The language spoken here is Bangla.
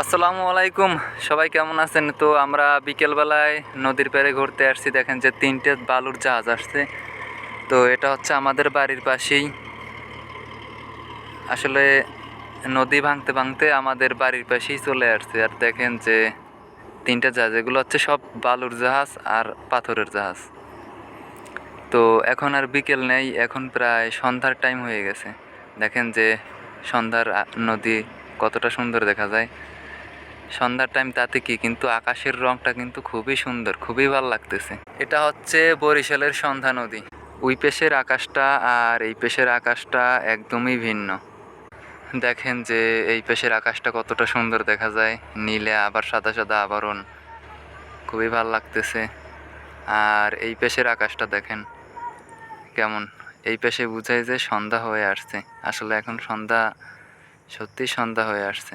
আসসালামু আলাইকুম। সবাই কেমন আছেন? তো আমরা বিকেলবেলায় নদীর পাড়ে ঘুরতে আসছি। দেখেন যে তিনটে বালুর জাহাজ আসছে। তো এটা হচ্ছে আমাদের বাড়ির পাশেই। আসলে নদী ভাঙতে ভাঙতে আমাদের বাড়ির পাশেই চলে আসছে। আর দেখেন যে তিনটে জাহাজ, এগুলো হচ্ছে সব বালুর জাহাজ আর পাথরের জাহাজ। তো এখন আর বিকেল নেই, এখন প্রায় সন্ধ্যার টাইম হয়ে গেছে। দেখেন যে সন্ধ্যার নদী কতটা সুন্দর দেখা যায়। সন্ধ্যার টাইম তাতে কি? কিন্তু আকাশের রংটা কিন্তু খুবই সুন্দর, খুবই ভালো লাগতেছে। এটা হচ্ছে বরিশালের সন্ধ্যা নদী। ওই পেশের আকাশটা আর এই পেশের আকাশটা একদমই ভিন্ন। দেখেন যে এই পেশের আকাশটা কতটা সুন্দর দেখা যায়। নীলে আবার সাদা সাদা আবরণ। খুবই ভালো লাগতেছে। আর এই পেশের আকাশটা দেখেন কেমন। এই পেশে বুঝায় যে সন্ধ্যা হয়ে আসছে। আসলে এখন সন্ধ্যা সত্যি সন্ধ্যা হয়ে আসছে।